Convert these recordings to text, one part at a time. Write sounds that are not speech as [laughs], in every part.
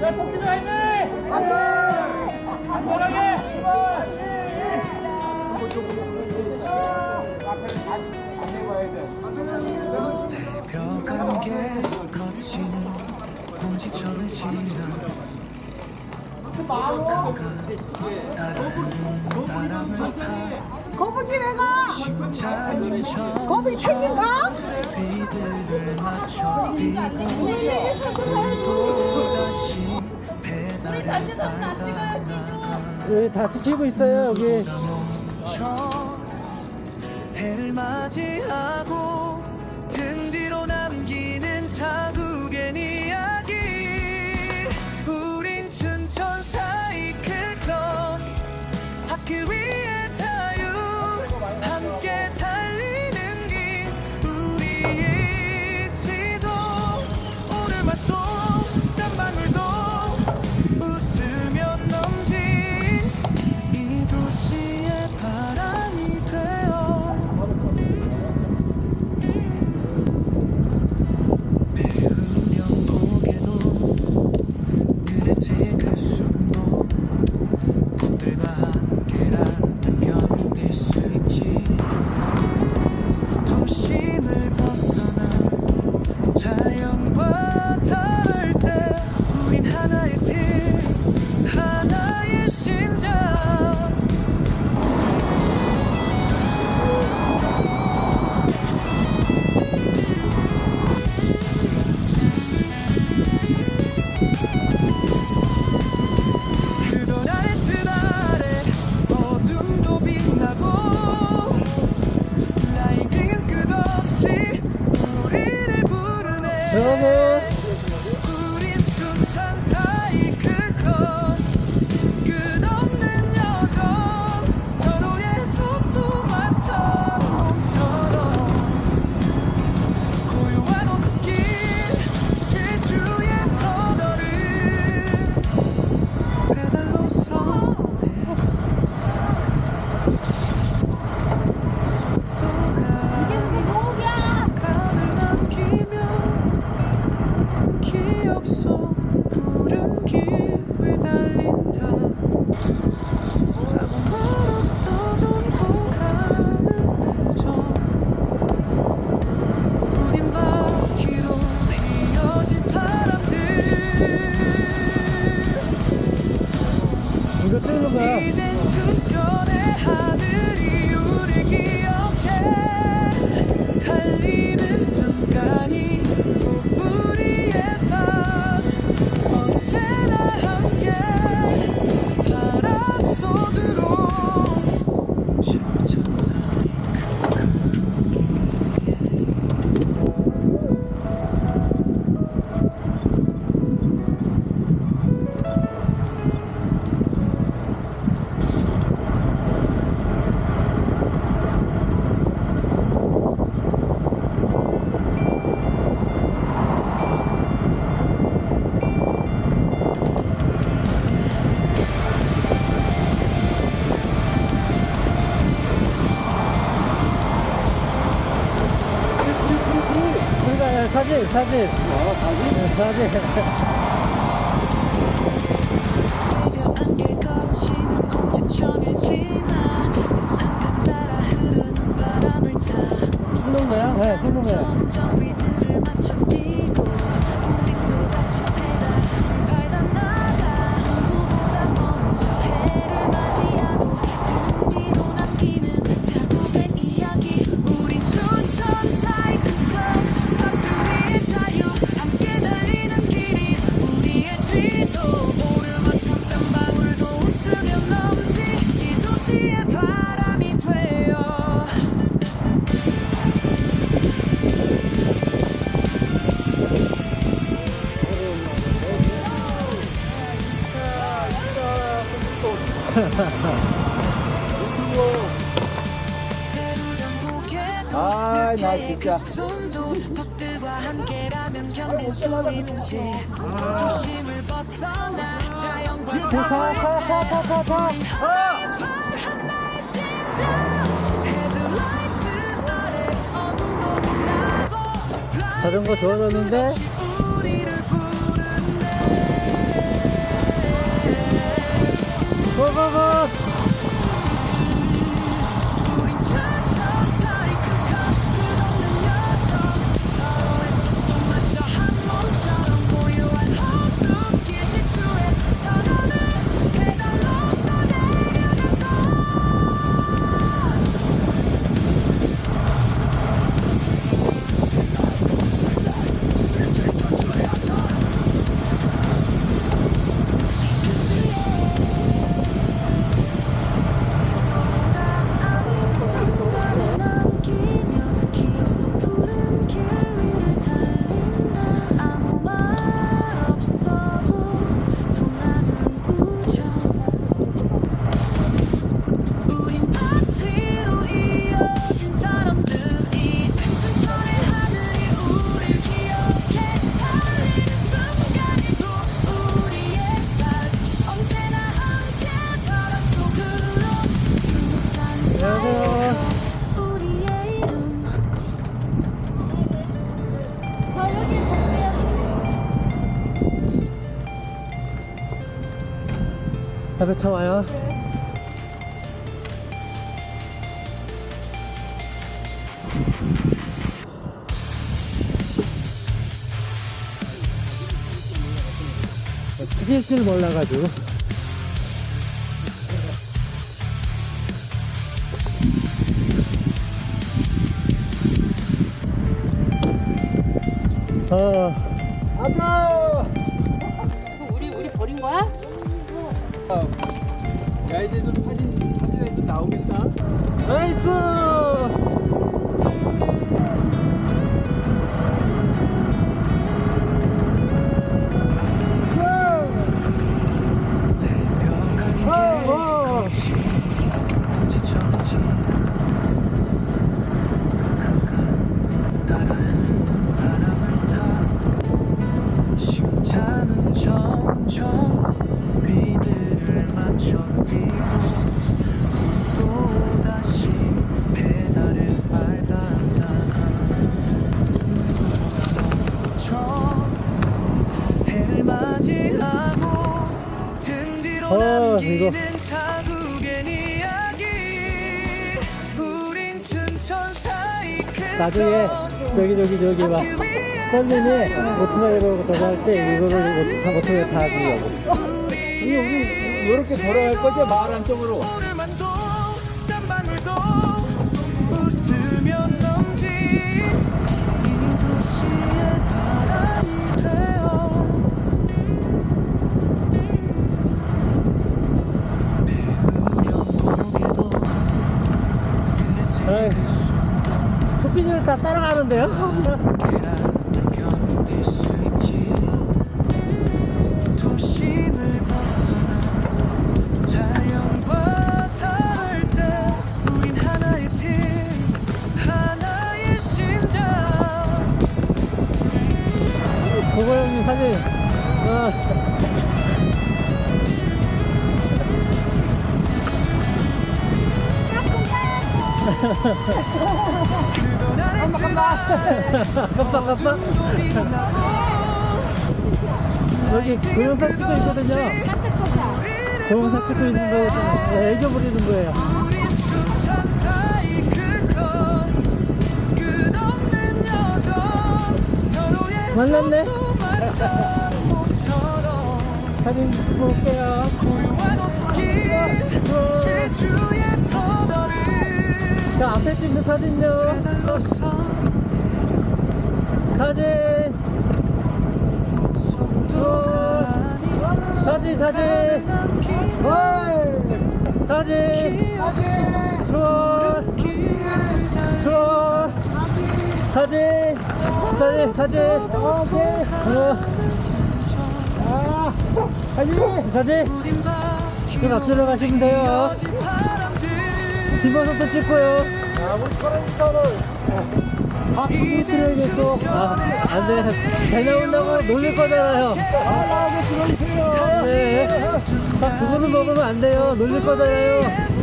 야, 토끼 좀 했네! 안 돼! 안전하게! 새벽 안개 거치는 공지천을 지나 거북이 내가 거북이 챙긴가? 예, 다 여기 다 찍히고 있어요 여기. 해를 맞이하고 tabii. Tabii. Tabii. [laughs] 아, 나 진짜. 타타타타타타. 자전거 좋아졌는데 앞에 차 와요. 어떻게 할줄 몰라가지고. 어, 아자! 우리 우리 버린 거야? 야 이제 좀 사진 사진에 좀 나오겠다. 나이스. 어, 남기는 이거. 나중에 저기 저기 저기 막 선생님이 오토바이로 저거 할때 이거를 오토- 차 오토바이 다 하고. 우리 우리 이렇게 돌아갈 거죠 마을 안쪽으로 에이, 소피님을 다 따라가는데요? [laughs] [laughs] 깜빡 [laughs] 깜빡 여기 동영상 찍고 있거든요. 동영상 찍고 있는 거거든요 네, 애교 부리는 거예요. 만났네. [laughs] 사진 찍고 올게요 자 앞에 찍는 사진요 사진 사진 사진 사진 좋아 좋아 사진 사진 사진 오케이 어. 사진 바퀴 좀 앞으로 가시면 돼요 뒷모습도 찍고요 박수 드려야겠어 아, 안돼 배 나온다고 놀릴 거잖아요 네. 밥 그거는 먹으면 안 돼요 놀릴 거잖아요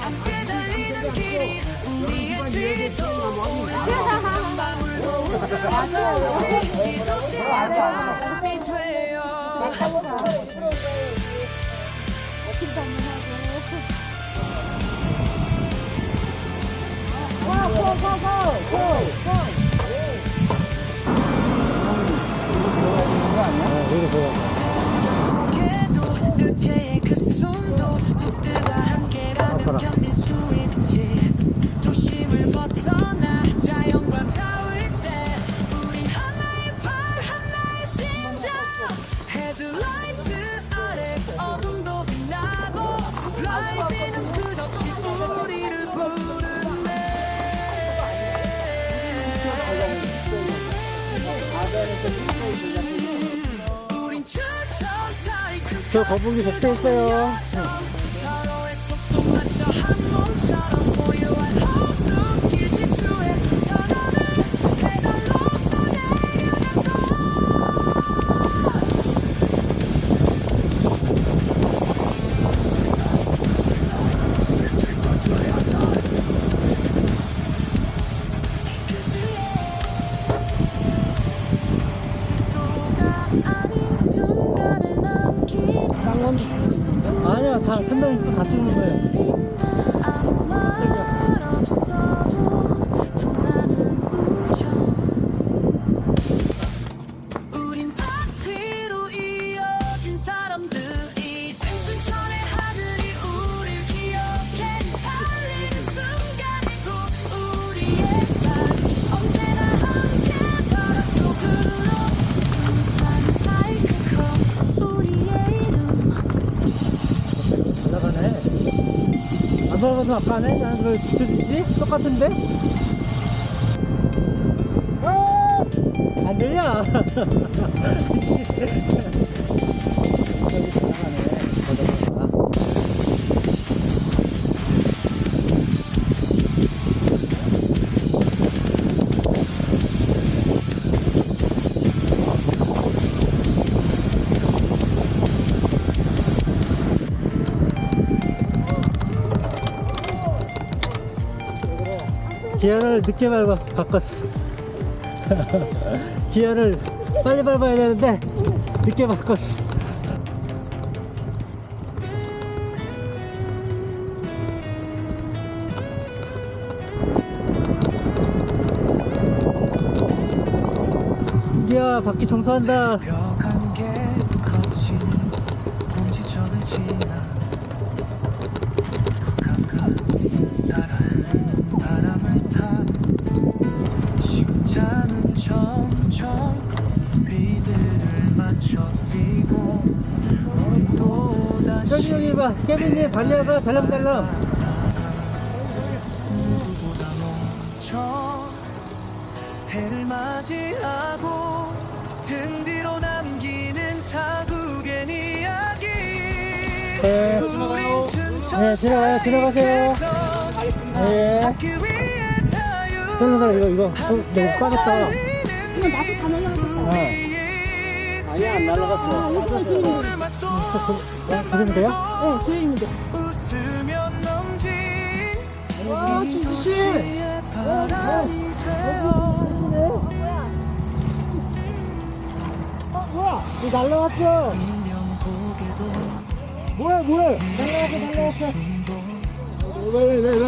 함께 달리는 길이 우리의 질도 올라오는 방울도 웃음도 이 도시의 바람이 돼요 고개도 루체의 그 그저 거북이 복대 있어요. 안 밟아서 아까 안 해? 난 그걸 뒤집지? 똑같은데? 안 들려? [laughs] 기어를 늦게 밟아 바꿨어. [laughs] 기어를 빨리 밟아야 되는데 늦게 바꿨어. 이야 바퀴 청소한다. 달랑달랑. 누구보다 멈춰 해를 맞이하고 등 뒤로 남기는 자국의 이야기 네. 우린 춘천 네. 닿기 위해 자유 떨려 떨려 이거 이거 어, 너무 빠졌다. 이거 나도 다 날라갔어. 어. 아니야, 안 날아갔어. 이거만 조용히 그러면 돼요? 어, 조용히 돼. 와, 이 진짜. 도시의 바람이 되어 뭐야? 이거 날라왔어. 뭐야 뭐야? 날라왔어 날라왔어. 왜 왜 왜 왜?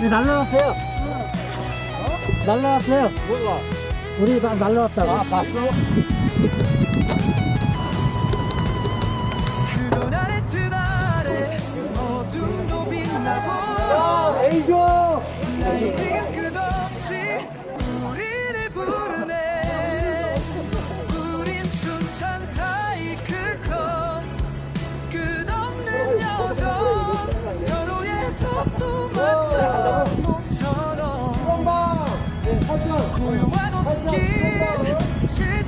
네, 날라왔어요. 날라왔어요. 뭐가? 우리 나 날라왔다고. 아, 봤어? 야, 에이저!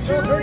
true.